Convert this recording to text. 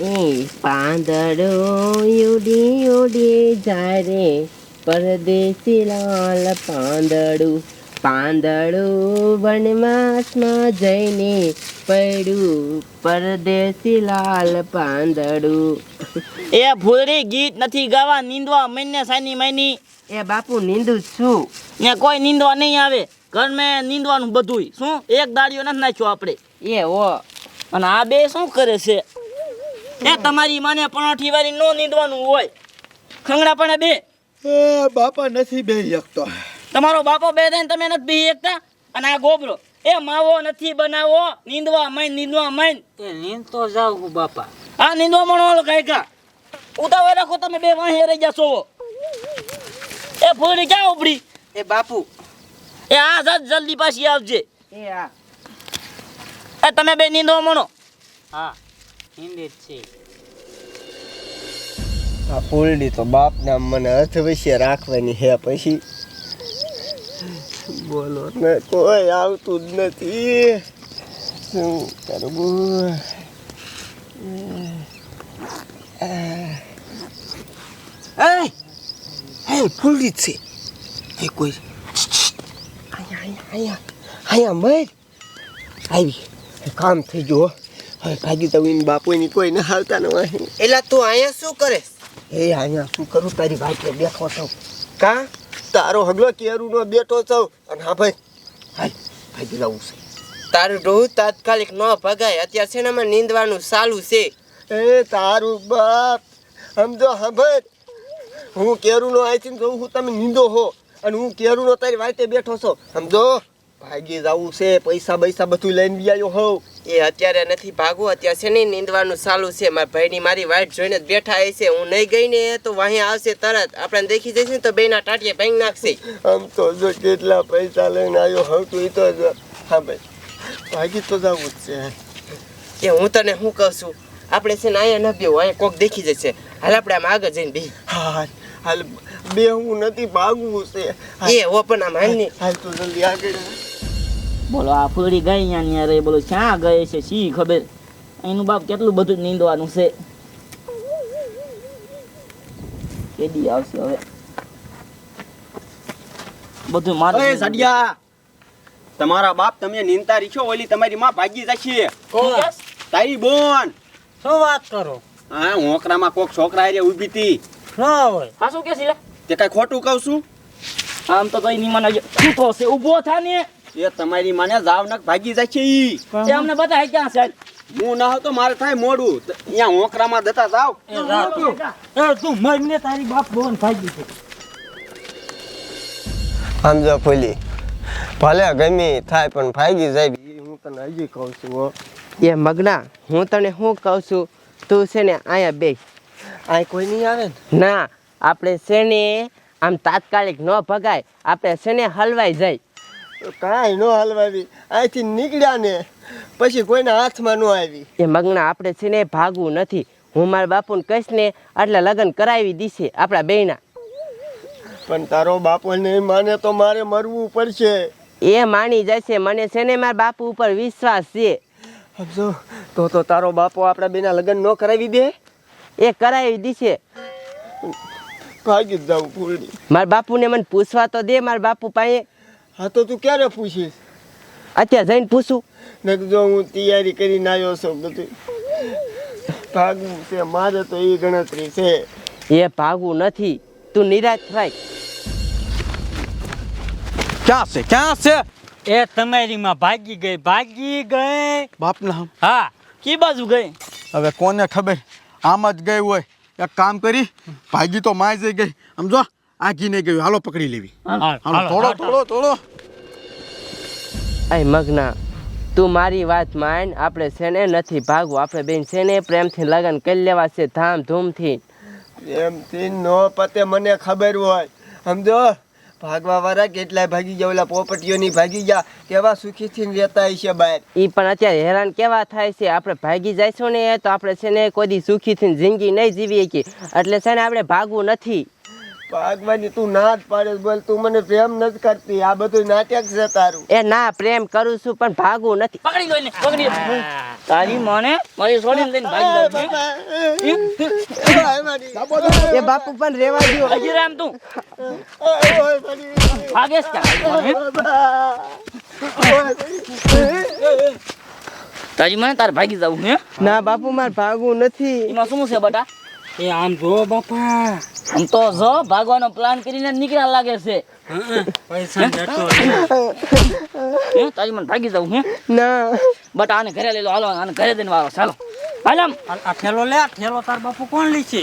એ પાંદડો ઉડી ઉડી જાય રે પરદેશી લાલ પાંદડું. પાંદડું વનવાસમાં જઈને પડ્યું. પરદેશી લાલ પાંદડું. એ ફૂલડી ગીત નથી ગાવા નીંદવા મહિને સાની મહિની એ બાપુ નીંદું છું. ને કોઈ નીંદવા નહીં આવે. ઘરમાં નીંદવાનું બધુંય. શું? એક દાડીઓ નથી નાખ્યો આપણે. એ ઓ અને આ બે શું કરે છે? એ તમારી માને પણાઠી વાળી નો નીંદવાનું હોય. ખંગડા પણ બે. એ બાપા નથી બે એકતો. તમારો બાપો બે થઈને તમે નથી બી એકતા? અને આ ગોબરો. એ માવો નથી બનાવો નીંદવા માઈન નીંદવા માઈન એ નીંદ તો જાવ હું બાપા. આ નીંદવા મણો કાયકા. ઉતાવળ રાખો તમે બે વાહે રહી જશો. એ ફૂલડી ક્યાં ઉપડી? એ બાપુ. એ આ જાત જલ્દી પાછી આવજે. એ આ. એ તમે બે નીંદવા મણો હા. છે. આ ફૂલડી તો બાપના મને અર્થ વિશે રાખવાની હે પછી. બોલો ને કોઈ આવતું જ નથી. શું કરવું? ફૂલડી છે. એ કોઈ અહીંયા અહીંયા અહીંયા અહીંયા મર. આવી કામ થઈ ગયું હો. તમે બાપુ ની કોઈ ના આવતા ન હોય એટલે તું અહીંયા શું કરે? એ અહીંયા શું કરું તારી ભાઈ બેઠો છો. કા? તારો હગલો કેરુનો બેઠો છો. અને હા ભાઈ. હાલ ભાગી લાવું છે. તારું ડોહું તાત્કાલિક ન ભગાય. અત્યારે છે ને નીંદવાનું ચાલુ છે. એ તારું બાપ. સમજો હા ભાઈ. હું કેરુનો આવીને છું હું તમે નીંદો હો. અને હું કેરુનો તારી વાતે બેઠો છો. સમજો ભાગી જવું છે પૈસા બૈસા બધું લઈને બી આવ્યો હોઉં. એ અત્યારે નથી ભાગવું અત્યારે છે ને નીંદવાનું ચાલુ છે. મારા ભાઈની મારી વાઈટ જોઈને જ બેઠા હશે હું નહીં ગઈ ને તો વાહી આવશે તરત. આપણે દેખી જઈશું ને તો બેના ટાટિયા ભાઈ નાખશે. આમ તો જો કેટલા પૈસા લઈને આવ્યો હોઉં તું એ તો જો. હા ભાઈ ભાગી તો જવું જ છે. કે હું તને શું કહું છું? આપણે છે ને અહીંયા ન બેવું અહીંયા કોક દેખી જશે. હાલ આપણે આમ આગળ જઈને બે હા હાલ બે હું નથી ભાગવું છે. એ હો પણ આમ હાલ હાલ તો જલ્દી આગળ. બોલો આ ફૂલડી ગઈ અહીંયા ને રે બોલો ક્યાં ગયે છે? શી ખબર? એનું બાપ કેટલું બધું નીંદવાનું છે. કેદી આવશે હવે? બધું મારે સડિયા તમારા બાપ તમે નીંદતા રીછો ઓલી તમારી માં ભાગી જશે. તારી બોન! શું વાત કરો? હા હોકરામાં કોક છોકરા હારે ઊભી હતી. ના હોય. હા શું કે છે લે? તે કઈ ખોટું કહું છું? આમ તો કઈ નહીં મને છૂટો છે ઊભો થા ને. એ તમારી મને જાવનક ભાગી જાય ઈ. એ અમને બધા ક્યાં છે? હું ના હોતો મારે થાય મોડું. ત્યાં હોકરામાં દેતા જાવ એ તું મરને તારી બાપ બોન ભાગી છે સમજો ફૂલી ભલે ગમી થાય પણ ભાગી જાય. ઈ હું તને હજી કહું છું હો. એ મગના હું તને શું કહું છું? તું છે ને અહીંયા બે અહીં કોઈ નહીં આવે ને? ના આપણે છે ને આમ તાત્કાલિક ન ભગાય. આપણે છે ને હલવાઈ જાય. કાંઈ ન હલવાવી. અહીંથી નીકળ્યા ને પછી કોઈના હાથમાં ન આવી. એ મગના આપણે છે ને ભાગવું નથી. હું મારા બાપુને કહીશ ને આટલા લગ્ન કરાવી દીશે આપણા બેના પણ તારો બાપુ નહીં માને તો મારે મરવું પડશે. એ માની જશે મને છે ને મારા બાપુ ઉપર વિશ્વાસ છે. સમજો તો તો તારો બાપુ આપણા બેના લગ્ન ન કરાવી દે? એ કરાવી દીશે. ભાગી જ જાઉં ફૂલડી મારા બાપુને મને પૂછવા તો દે મારા બાપુ પાસે. હા તો તું ક્યારે પૂછીશ? અત્યારે જઈને પૂછું. ને જો હું તૈયારી કરીને આવ્યો છું બધું ભાગવું છે. મારે તો એ ગણતરી છે. એ ભાગવું નથી. તું નિરાશ થાય ક્યાં છે? ક્યાં છે? એ તમારી માં ભાગી ગઈ ભાગી ગઈ. બાપના હા કી બાજુ ગઈ? હવે કોને ખબર? આમ જ ગઈ હોય. એક કામ કરી ભાગી તો માય જઈ ગઈ. સમજો? આઘી નહીં ગયું. હાલો પકડી લેવી. થોડો હાલો થોડો. તોડો તોડો મગના તું મારી વાત માન. આપણે છે નથી ભાગવું. આપણે બેન છે ને પ્રેમથી લગ્ન કરી લેવા છે ધામધૂમથી. પ્રેમથી નો પતે મને ખબર હોય. સમજો? ભાગવા વાળા કેટલાય ભાગી ગયા ઓલા પોપટીઓ ની ભાગી ગયા. કેવા સુખીથી રહેતા હશે બહાર એ પણ અત્યારે હેરાન કેવા થાય છે? આપણે ભાગી જઈશું ને તો આપણે છે ને કોઈ દી સુખીથી જિંદગી નહીં જીવી શકીએ એટલે છે ને આપણે ભાગવું નથી? ભાગવાની તું ના જ પાડે બોલ તું મને પ્રેમ નથી કરતી. આ બધું નાટક છે તારું. એ ના પ્રેમ કરું છું પણ ભાગું નથી. પકડી લો એને પકડી લો. તારી મને મારી છોડીને લઈને ભાગી જાવ એ બાપુ પણ રેવા દો હજી રામ તું. ભાગેશ તારી મને તારે ભાગી જવું હે? ના બાપુ મારે ભાગવું નથી. એમાં શું છે બટા? એ આમ જો બાપા. આમ તો જો ભાગવાનો પ્લાન કરીને નીકળ્યા લાગે છે. પૈસા જતો હે તારી મને ભાગી જવું હે? ના. બટ આને ઘરે લઈ લો હાલો આને ઘરે દઈને વાળો ચાલો. હાલમ આ ઠેલો લે આ ઠેલો તાર બાપુ કોણ લે છે?